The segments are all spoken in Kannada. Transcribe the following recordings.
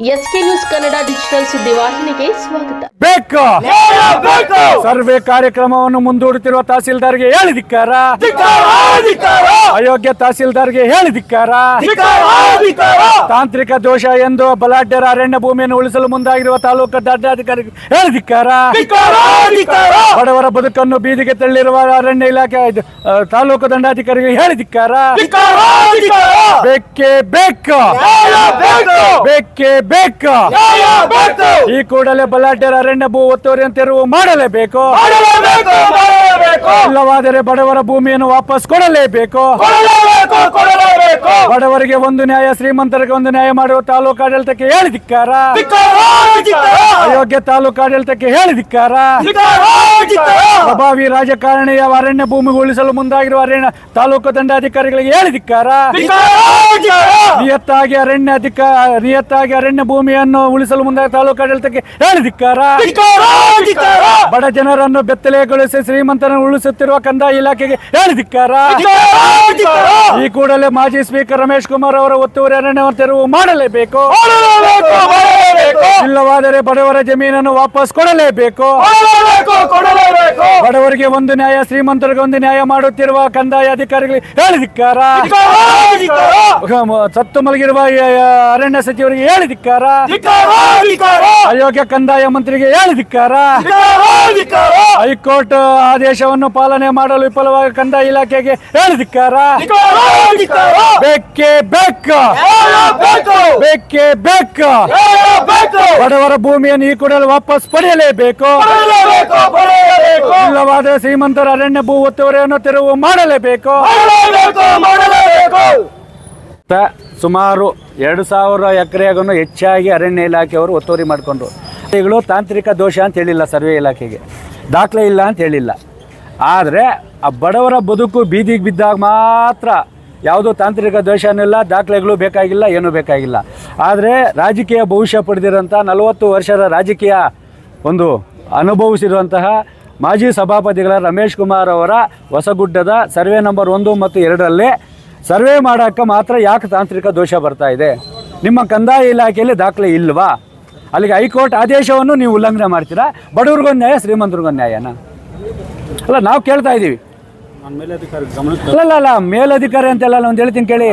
ಎಸ್ಕೆ ನ್ಯೂಸ್ ಕನ್ನಡ ಡಿಜಿಟಲ್ ಸುದ್ದಿವಾಹಿನಿಗೆ ಸ್ವಾಗತ. ಬೇಕು! ಸರ್ವೆ ಕಾರ್ಯಕ್ರಮವನ್ನು ಮುಂದೂಡುತ್ತಿರುವ ತಹಸೀಲ್ದಾರ್ಗೆ ಹೇಳಿದಿಕ್ಕಾರ ಅಯೋಗ್ಯ ತಹಸೀಲ್ದಾರ್ಗೆ ಹೇಳಿದಿಕ್ಕಾರ ತಾಂತ್ರಿಕ ದೋಷ ಎಂದು ಬಲಾಢ್ಯರ ಅರಣ್ಯ ಭೂಮಿಯನ್ನು ಉಳಿಸಲು ಮುಂದಾಗಿರುವ ತಾಲೂಕು ದಂಡಾಧಿಕಾರಿ ಹೇಳಿದಿಕ್ಕಾರ ಬಡವರ ಬದುಕನ್ನು ಬೀದಿಗೆ ತಳ್ಳಿರುವ ಅರಣ್ಯ ಇಲಾಖೆ ತಾಲೂಕು ದಂಡಾಧಿಕಾರಿಗೆ ಹೇಳಿದಿಕ್ಕಾರ ಬೇಕೇ ಬೇಕು! ಬೇಕೇ ಬೇಕು ಈ ಕೂಡಲೇ ಬಲಾಢ್ಯರ ಅರಣ್ಯ ಭೂ ಒತ್ತುವರಿಯನ್ನು ತೆರವು ಮಾಡಲೇಬೇಕು. ಇಲ್ಲವಾದರೆ ಬಡವರ ಭೂಮಿಯನ್ನು ವಾಪಸ್ ಕೊಡಲೇಬೇಕು. ಬಡವರಿಗೆ ಒಂದು ನ್ಯಾಯ ಶ್ರೀಮಂತರಿಗೆ ಒಂದು ನ್ಯಾಯ ಮಾಡುವ ತಾಲೂಕು ಆಡಳಿತಕ್ಕೆ ಹೇಳಿದಿಕ್ಕಾರ ಅಯೋಗ್ಯ ತಾಲೂಕು ಆಡಳಿತಕ್ಕೆ ಹೇಳಿದಿಕ್ಕಾರ ಪ್ರಭಾವಿ ರಾಜಕಾರಣಿಯ ಅರಣ್ಯ ಭೂಮಿ ಉಳಿಸಲು ಮುಂದಾಗಿರುವ ಅರಣ್ಯ ತಾಲೂಕು ದಂಡಾಧಿಕಾರಿಗಳಿಗೆ ಹೇಳಿದಿಕ್ಕಾರ ನಿಯತ್ತಾಗಿ ಅರಣ್ಯ ಅಧಿಕ ನಿಯತ್ತಾಗಿ ಅರಣ್ಯ ಭೂಮಿಯನ್ನು ಉಳಿಸಲು ಮುಂದಾಗಿ ತಾಲೂಕು ಆಡಳಿತಕ್ಕೆ ಹೇಳಿದಿಕ್ಕಾರ ಬಡ ಜನರನ್ನು ಬೆತ್ತಲೆಗೊಳಿಸಿ ಶ್ರೀಮಂತರನ್ನು ಉಳಿಸುತ್ತಿರುವ ಕಂದಾಯ ಇಲಾಖೆಗೆ ಹೇಳಿದಿಕ್ಕಾರ ಈ ಕೂಡಲೇ ಮಾಜಿ ಸ್ಪೀಕರ್ ರಮೇಶ್ ಕುಮಾರ್ ಅವರ ಒತ್ತುವರಿ ಅರಣ್ಯವನ್ನು ತೆರವು ಮಾಡಲೇಬೇಕು. ಇಲ್ಲವಾದರೆ ಬಡವರ ಜಮೀನನ್ನು ವಾಪಸ್ ಕೊಡಲೇಬೇಕು. ಬಡವರಿಗೆ ಒಂದು ನ್ಯಾಯ ಶ್ರೀಮಂತರಿಗೆ ಒಂದು ನ್ಯಾಯ ಮಾಡುತ್ತಿರುವ ಕಂದಾಯ ಅಧಿಕಾರಿಗಳಿಗೆ ಹೇಳಿದಿಕ್ಕಾರ? ಸತ್ತು ಮಲಗಿರುವ ಅರಣ್ಯ ಸಚಿವರಿಗೆ ಹೇಳಿದಿಕ್ಕಾರ? ಅಯೋಗ್ಯ ಕಂದಾಯ ಮಂತ್ರಿಗೆ ಹೇಳಿದಿಕ್ಕಾರ? ಹೈಕೋರ್ಟ್ ಆದೇಶವನ್ನು ಪಾಲನೆ ಮಾಡಲು ವಿಫಲವಾಗಿ ಕಂದಾಯ ಇಲಾಖೆಗೆ ಹೇಳಿದಿಕ್ಕಾರ? ಬೇಕೇ ಬೇಕ. ಬೇಕೇ ಬೇಕ. ಬಡವರ ಭೂಮಿಯನ್ನು ಈ ಕೂಡಲೇ ವಾಪಸ್ ಪಡೆಯಲೇಬೇಕು. ಇಲ್ಲವಾದರೆ ಶ್ರೀಮಂತರ ಅರಣ್ಯ ಭೂ ಒತ್ತುವರಿಯನ್ನು ತೆರವು ಮಾಡಲೇಬೇಕು. ತ- ಸುಮಾರು ಎರಡು ಸಾವಿರ ಎಕರೆಗೂ ಹೆಚ್ಚಾಗಿ ಅರಣ್ಯ ಇಲಾಖೆಯವರು ಒತ್ತುವರಿ ಮಾಡಿಕೊಂಡ್ರು. ಇವುಗಳು ತಾಂತ್ರಿಕ ದೋಷ ಅಂತ ಹೇಳಿಲ್ಲ ಸರ್ವೆ ಇಲಾಖೆಗೆ. ದಾಖಲೆ ಇಲ್ಲ ಅಂತ ಹೇಳಿಲ್ಲ. ಆದರೆ ಆ ಬಡವರ ಬದುಕು ಬೀದಿಗೆ ಬಿದ್ದಾಗ ಮಾತ್ರ ಯಾವುದೋ ತಾಂತ್ರಿಕ ದೋಷನಿಲ್ಲ ದಾಖಲೆಗಳು ಬೇಕಾಗಿಲ್ಲ ಏನೂ ಬೇಕಾಗಿಲ್ಲ. ಆದರೆ ರಾಜಕೀಯ ಭವಿಷ್ಯ ಪಡೆದಿರೋಂಥ ನಲವತ್ತು ವರ್ಷದ ರಾಜಕೀಯ ಒಂದು ಅನುಭವಿಸಿರುವಂತಹ ಮಾಜಿ ಸಭಾಪತಿಗಳ ರಮೇಶ್ ಕುಮಾರ್ ಅವರ ಹೊಸಗುಡ್ಡದ ಸರ್ವೆ ನಂಬರ್ ಒಂದು ಮತ್ತು ಎರಡರಲ್ಲಿ ಸರ್ವೆ ಮಾಡೋಕ್ಕೆ ಮಾತ್ರ ಯಾಕೆ ತಾಂತ್ರಿಕ ದೋಷ ಬರ್ತಾ ಇದೆ? ನಿಮ್ಮ ಕಂದಾಯ ಇಲಾಖೆಯಲ್ಲಿ ದಾಖಲೆ ಇಲ್ವಾ? ಅಲ್ಲಿಗೆ ಹೈಕೋರ್ಟ್ ಆದೇಶವನ್ನು ನೀವು ಉಲ್ಲಂಘನೆ ಮಾಡ್ತೀರಾ? ಬಡವ್ರಿಗೊಂದು ನ್ಯಾಯ ಶ್ರೀಮಂತರಿಗೊಂದು ನ್ಯಾಯನ? ಅಲ್ಲ ನಾವು ಕೇಳ್ತಾ ಇದ್ದೀವಿ. ಅಲ್ಲ ಅಲ್ಲ ಅಲ್ಲ ಮೇಲಧಿಕಾರಿ ಅಂತೆಲ್ಲ ಒಂದು ಹೇಳ್ತೀನಿ ಕೇಳಿ.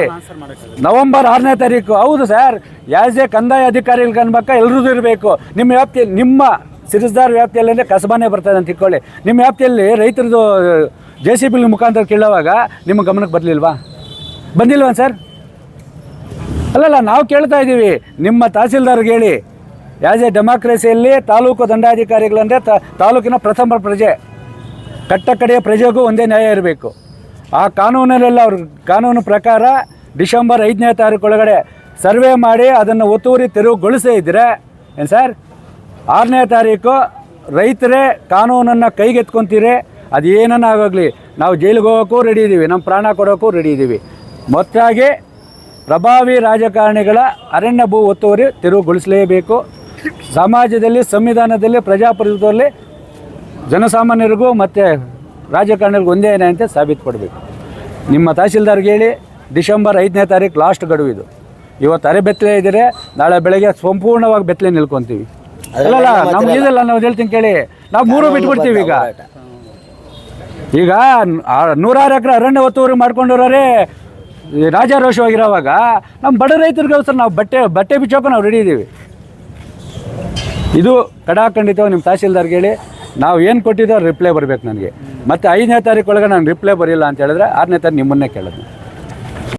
ನವೆಂಬರ್ ಆರನೇ ತಾರೀಕು. ಹೌದು ಸರ್. ಯಾಸ್ ಎ ಕಂದಾಯ ಅಧಿಕಾರಿಗಳು ಅನ್ಬೇಕ ಎಲ್ರದ್ದು ಇರಬೇಕು. ನಿಮ್ಮ ವ್ಯಾಪ್ತಿ ನಿಮ್ಮ ಸಿರಿಸ್ದಾರ್ ವ್ಯಾಪ್ತಿಯಲ್ಲಿ ಅಂದರೆ ಕಸಬಾನೇ ಬರ್ತದೆ ಅಂತ ಇಟ್ಕೊಳ್ಳಿ ನಿಮ್ಮ ವ್ಯಾಪ್ತಿಯಲ್ಲಿ ರೈತರದ್ದು ಜೆ ಸಿ ಬಿಲ್ ಮುಖಾಂತರ ಕೇಳುವಾಗ ನಿಮ್ಮ ಗಮನಕ್ಕೆ ಬರಲಿಲ್ವಾ? ಬಂದಿಲ್ವಾ ಸರ್? ಅಲ್ಲಲ್ಲ, ನಾವು ಕೇಳ್ತಾ ಇದ್ದೀವಿ. ನಿಮ್ಮ ತಹಸೀಲ್ದಾರ್ಗೆ ಹೇಳಿ. ಆ್ಯಸ್ ಎ ಡೆಮಾಕ್ರಸಿಯಲ್ಲಿ ತಾಲೂಕು ದಂಡಾಧಿಕಾರಿಗಳಂದರೆ ತ, ತಾಲೂಕಿನ ಪ್ರಥಮ ಪ್ರಜೆ. ಕಟ್ಟ ಕಡೆಯ ಪ್ರಜೆಗೂ ಒಂದೇ ನ್ಯಾಯ ಇರಬೇಕು. ಆ ಕಾನೂನಲ್ಲೆಲ್ಲ ಅವ್ರ, ಕಾನೂನು ಪ್ರಕಾರ ಡಿಸೆಂಬರ್ ಐದನೇ ತಾರೀಕು ಒಳಗಡೆ ಸರ್ವೆ ಮಾಡಿ ಅದನ್ನು ಒತ್ತುವರಿ ತೆರವುಗೊಳಿಸೇ ಇದ್ದರೆ ಏನು ಸರ್? ಆರನೇ ತಾರೀಕು ರೈತರೇ ಕಾನೂನನ್ನು ಕೈಗೆತ್ಕೊಂತೀರಿ ಏನನ್ನಾಗಲಿ, ನಾವು ಜೈಲಿಗೆ ಹೋಗೋಕ್ಕೂ ರೆಡಿ ಇದ್ದೀವಿ ನಮ್ಮ ಪ್ರಾಣ ಕೊಡೋಕ್ಕೂ ರೆಡಿ ಇದ್ದೀವಿ ಮೊತ್ತಾಗಿ ಪ್ರಭಾವಿ ರಾಜಕಾರಣಿಗಳ ಅರಣ್ಯ ಭೂ ಒತ್ತುವರಿ ತೆರವುಗೊಳಿಸಲೇಬೇಕು. ಸಮಾಜದಲ್ಲಿ, ಸಂವಿಧಾನದಲ್ಲಿ, ಪ್ರಜಾಪ್ರಭುತ್ವದಲ್ಲಿ ಜನಸಾಮಾನ್ಯರಿಗೂ ಮತ್ತು ರಾಜಕಾರಣಿಗಳಿಗೂ ಒಂದೇ ಏನೇ ಅಂತ ಸಾಬೀತುಪಡಬೇಕು. ನಿಮ್ಮ ತಹಸೀಲ್ದಾರ್ಗೆ ಹೇಳಿ, ಡಿಸೆಂಬರ್ ಐದನೇ ತಾರೀಕು ಲಾಸ್ಟ್ ಗಡುವು ಇದು ಇವತ್ತು ಅರೆ ಬೆತ್ತಲೆ ಇದ್ದರೆ ನಾಳೆ ಬೆಳಗ್ಗೆ ಸಂಪೂರ್ಣವಾಗಿ ಬೆತ್ತಲೆ ನಿಲ್ಕೊಂತೀವಿ. ಅಲ್ಲಲ್ಲ ನಮ್ಗೆ ಇದಲ್ಲ ನಾವು ಹೇಳ್ತೀನಿ ಕೇಳಿ. ನಾವು ಮೂರು ಬಿಟ್ಬಿಡ್ತೀವಿ ಈಗ. ಈಗ ನೂರಾರು ಎಕರೆ ಅರಣ್ಯ ಒತ್ತುವರಿ ಮಾಡ್ಕೊಂಡಿರೋರೇ ಈ ರಾಜಾರೋಷವಾಗಿರೋವಾಗ ನಮ್ಮ ಬಡ ರೈತರಿಗೋಸ್ಕರ ನಾವು ಬಟ್ಟೆ ಬಟ್ಟೆ ಬಿಚ್ಚೋಕೆ ನಾವು ರೆಡಿ ಇದ್ದೀವಿ ಇದು ಕಡಾಖಂಡಿತವಾಗಿ ನಿಮ್ಮ ತಹಸೀಲ್ದಾರ್ಗೆ ಹೇಳಿ ನಾವು ಏನು ಕೊಟ್ಟಿದ್ದೋ ರಿಪ್ಲೈ ಬರಬೇಕು ನನಗೆ. ಮತ್ತು ಐದನೇ ತಾರೀಕು ಒಳಗೆ ನಾನು ರಿಪ್ಲೈ ಬರಿಲ್ಲ ಅಂತ ಹೇಳಿದ್ರೆ ಆರನೇ ತಾರೀಕು ನಿಮ್ಮನ್ನೇ ಕೇಳೋದು.